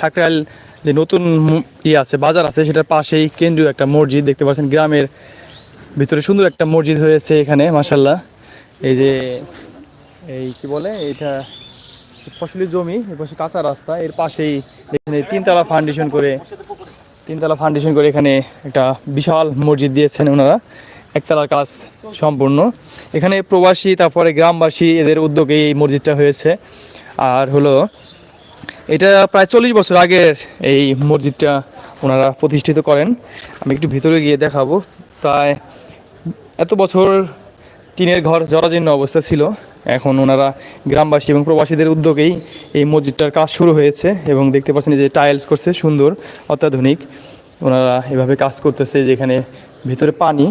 সাকরাইল যে নতুন ইয়ে আছে, বাজার আছে, সেটার পাশেই কেন্দ্রীয় একটা মসজিদ দেখতে পাচ্ছেন। গ্রামের ভিতরে সুন্দর একটা মসজিদ হয়েছে এখানে মাসাল্লাহ এই যে, এই কি বলে, এটা ফসলি জমি এর কাঁচা রাস্তা, এর পাশেই এখানে তিনতলা ফাউন্ডেশন করে, তিনতলা ফাউন্ডেশন করে এখানে একটা বিশাল মসজিদ দিয়েছেন ওনারা। একতলার কাজ সম্পূর্ণ। এখানে প্রবাসী, তারপরে গ্রামবাসী, এদের উদ্যোগে এই মসজিদটা হয়েছে। আর হলো এটা প্রায় চল্লিশ বছর আগের এই মসজিদটা ওনারা প্রতিষ্ঠিত করেন। আমি একটু ভিতরে গিয়ে দেখাবো। প্রায় এত বছর টিনের ঘর জরাজীর্ণ অবস্থা ছিল। এখন ওনারা গ্রামবাসী এবং প্রবাসীদের উদ্যোগেই এই মসজিদটার কাজ শুরু হয়েছে এবং দেখতে পাচ্ছেন যে টাইলস করছে, সুন্দর, অত্যাধুনিক। ওনারা এভাবে কাজ করতেছে যেখানে ভিতরে পানি।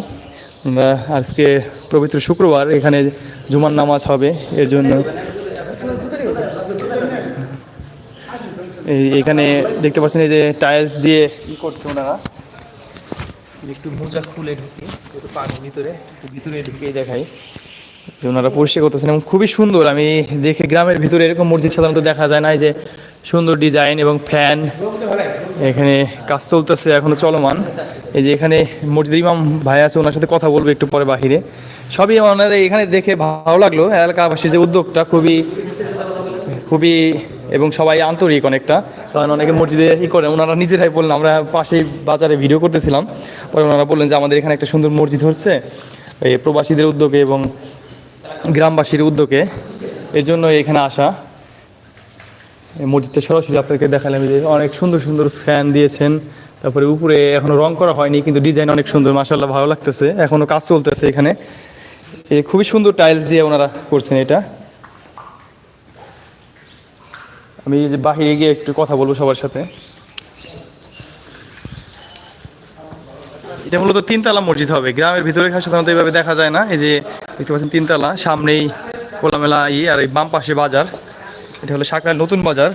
আজকে পবিত্র শুক্রবার, এখানে জুমার নামাজ হবে। এর জন্য এখানে দেখতে পাচ্ছেন এই যে টাইলস দিয়ে কি করছে ওনারা। একটু মোজা খুলে ঢুকে একটু পানির ভিতরে একটু ভিতরে ঢুকে দেখাই। যে ওনারা পরিষ্কার করতেছেন এবং খুবই সুন্দর। আমি দেখে গ্রামের ভিতরে এরকম মসজিদ সাধারণত দেখা যায় না এই যে সুন্দর ডিজাইন এবং ফ্যান এখানে কাজ চলতেছে এখনও চলমান। এই যে এখানে মসজিদ ইমাম ভাই আছে ওনার সাথে কথা বলব একটু পরে বাহিরে। সবই ওনারা এখানে দেখে ভালো লাগল। এলাকাবাসীর যে উদ্যোগটা খুবই খুবই এবং সবাই আন্তরিক অনেকটা, কারণ অনেকে মসজিদে ই করে, ওনারা নিজেরাই বললেন, আমরা পাশেই বাজারে ভিডিও করতেছিলাম। পরে ওনারা বললেন যে, আমাদের এখানে একটা সুন্দর মসজিদ হচ্ছে, এই প্রবাসীদের উদ্যোগে এবং গ্রামবাসীর উদ্যোগে। এর জন্য এখানে আসা। মসজিদটা সরাসরি আপনাদেরকে দেখালাম যে অনেক সুন্দর সুন্দর ফ্যান দিয়েছেন। তারপরে উপরে এখনও রং করা হয়নি, কিন্তু ডিজাইন অনেক সুন্দর মাসাল্লাহ ভালো লাগতেছে। এখনও কাজ চলতেছে এখানে। খুবই সুন্দর টাইলস দিয়ে ওনারা করছেন এটা। আমি যে বাহিরে গিয়ে একটু কথা বলব সবার সাথে। এটা মূলত তিনতলা মসজিদ হবে। গ্রামের ভিতরে সাধারণত এইভাবে দেখা যায় না। এই যে দেখতে পাচ্ছেন তিনতলা, সামনেই খোলামেলা ই আর এই বাম পাশে বাজার। এটা হলো সাকরাইল নতুন বাজার।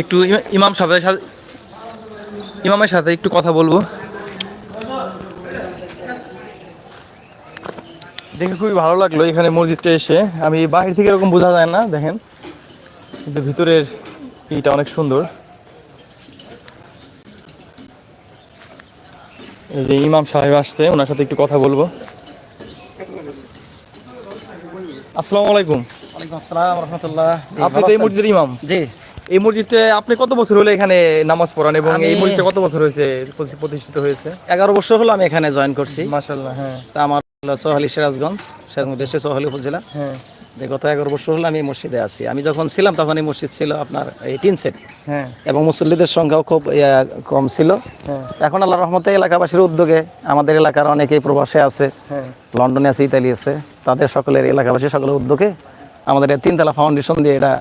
একটু ইমাম সাহেবের সাথে ইমামের সাথে একটু কথা বলব। দেখে খুবই ভালো লাগল এখানে মসজিদটা এসে। আমি বাহির থেকে এরকম বোঝা যায় না দেখেন। কিন্তু ভিতরের ইটা অনেক সুন্দর। এই যে ইমাম সাহেব আসছে ওনার সাথে একটু কথা বলব। আসসালামু আলাইকুম। ওয়ালাইকুম আসসালাম রহমতুল্লাহ। আপনি তো এই মসজিদের ইমাম? জি। এই আপনি কত বছর হলো এখানে নামাজ পড়ান এবং এই কত বছর হয়েছে প্রতিষ্ঠিত হয়েছে? এগারো বছর হলো আমি এখানে জয়েন করছি। হ্যাঁ। তা আমার সোহালি সিরাজগঞ্জ সিরাজগঞ্জ দেশে সোহালি উপজেলা। হ্যাঁ। গত এগারো বছর হলো আমি মসজিদে আছি। আমি যখন ছিলাম তখন এই মসজিদ ছিল আপনার এই তিন সেট। হ্যাঁ। এবং মুসল্লিদের সংখ্যাও খুব কম ছিল। হ্যাঁ। এখন আল্লাহ রহমতে এলাকাবাসীর উদ্যোগে আমাদের এলাকার অনেকেই প্রবাসে আছে। হ্যাঁ। লন্ডনে আছে ইতালি আছে। তাদের সকলের এলাকাবাসী সকলের উদ্যোগে আমাদের এই তিনতলা ফাউন্ডেশন দিয়ে এটা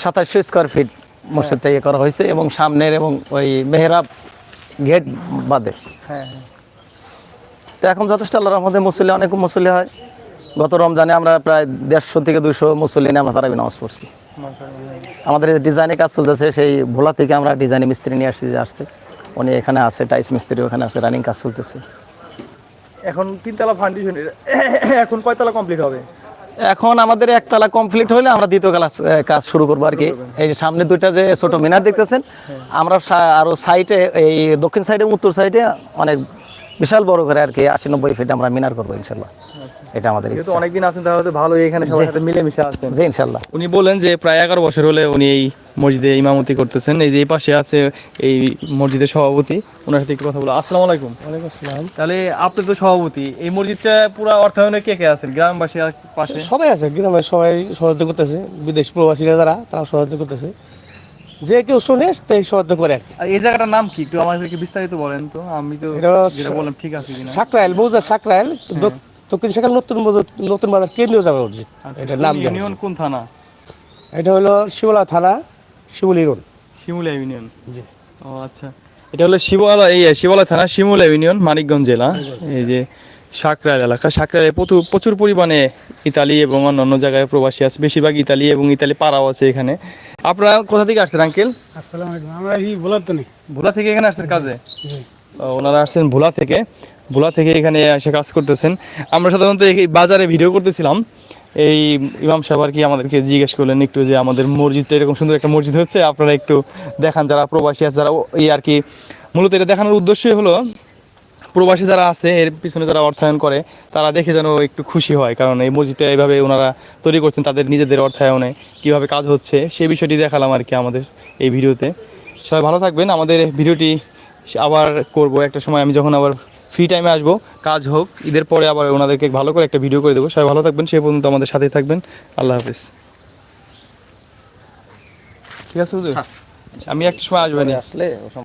সাতাশশো স্কোয়ার ফিট মসজিদটা ইয়ে করা হয়েছে এবং সামনের এবং ওই মেহরাব গেট বাদে। হ্যাঁ। তো এখন যথেষ্ট আল্লাহ রহমতে মুসল্লি অনেক মুসল্লি হয়। গত রমজানে আমরা প্রায় দেড়শো থেকে দুশো মুসল্লি নিয়ে আমরা তারাবি নামাজ পড়ছি। আমাদের ডিজাইনে কাজ চলতেছে সেই ভোলা থেকে আমরা ডিজাইনে মিস্ত্রি নিয়ে আসছি যে আসছে। উনি এখানে আছে টাইস মিস্ত্রি ওখানে আছে রানিং কাজ চলতেছে। এখন তিনতলা ফাউন্ডেশন এখন কয়তলা কমপ্লিট হবে? এখন আমাদের একতলা কমপ্লিট হলে আমরা দ্বিতীয় ক্লাস কাজ শুরু করব আর কি। এই যে সামনে দুইটা যে ছোট মিনার দেখতেছেন আমরা সা- আরও সাইডে এই দক্ষিণ সাইডে উত্তর সাইডে অনেক বিশাল বড় করে আর কি আশি নব্বই ফিট আমরা মিনার করব ইনশাল্লাহ। এটা আমাদের অনেকদিন আছেন তাহলে তো ভালোই এখানে সবার সাথে মিলেমিশে আছেন। জি ইনশাল্লাহ। উনি বলেন যে প্রায় এগারো বছর হলে উনি এই মসজিদে ইমামতি করতেছেন। এই যে এই পাশে আছে এই মসজিদের সভাপতি ওনার সাথে একটু কথা বলো। আসসালামু আলাইকুম। আসসালাম। তাহলে আপনি তো সভাপতি এই মসজিদটা পুরো অর্থায়নে কে কে আছেন? গ্রামবাসী পাশে? সবাই আছে গ্রামের সবাই সহযোগিতা করতেছে। বিদেশ প্রবাসীরা যারা তারা সহযোগিতা করতেছে। যে কেউ শোনে তাই সহযোগিতা করে আর। এই জায়গাটার নাম কি? একটু আমাদেরকে বিস্তারিত বলেন তো। আমি তো যেটা বললাম ঠিক আছে কিনা? সাকরাইল মৌজা সাকরাইল দক্ষিণ শাখার নতুন নতুন বাজার কেন্দ্রীয় জামা মসজিদ। এটার নাম ইউনিয়ন কোন থানা? এটা হলো শিবলা থানা শিবলি রোড শিমুলিয়া ইউনিয়ন? জি। ও আচ্ছা। এটা হলো শিবলা এই শিবলা থানা শিমুলা ইউনিয়ন মানিকগঞ্জ জেলা। এই যে সাকরাইল এলাকা। সাকরাইলে প্রচুর প্রচুর পরিমাণে ইতালি এবং অন্যান্য জায়গায় প্রবাসী আছে। বেশিরভাগ ইতালি এবং ইতালি পাড়াও আছে এখানে। আপনারা কোথা থেকে আসছেন আঙ্কেল? আসসালামু আলাইকুম। আমরা এই বলার তো নেই। ভোলা থেকে এখানে আসছেন কাজে? ওনারা আসছেন ভোলা থেকে। ভোলা থেকে এখানে এসে কাজ করতেছেন। আমরা সাধারণত এই বাজারে ভিডিও করতেছিলাম। এই ইমাম সাহেব আর কি আমাদেরকে জিজ্ঞেস করলেন একটু যে আমাদের মসজিদটা এরকম সুন্দর একটা মসজিদ হচ্ছে। আপনারা একটু দেখান যারা প্রবাসী আছে যারা এই আর কি মূলত এটা দেখানোর উদ্দেশ্যই হলো প্রবাসী যারা আছে এর পিছনে যারা অর্থায়ন করে তারা দেখে যেন একটু খুশি হয়। কারণ এই মসজিদটা এইভাবে ওনারা তৈরি করছেন তাদের নিজেদের অর্থায়নে কীভাবে কাজ হচ্ছে সেই বিষয়টি দেখালাম আর কি আমাদের এই ভিডিওতে। সবাই ভালো থাকবেন। আমাদের ভিডিওটি আবার করব। একটা সময় আমি যখন আবার ফ্রি টাইমে আসব কাজ হোক ঈদের পরে আবার ওনাদেরকে ভালো করে একটা ভিডিও করে দেবো। সবাই ভালো থাকবেন সে পর্যন্ত আমাদের সাথেই থাকবেন। আল্লাহ হাফিজ। ঠিক আছে আমি একটা সময় আসবেন আসলে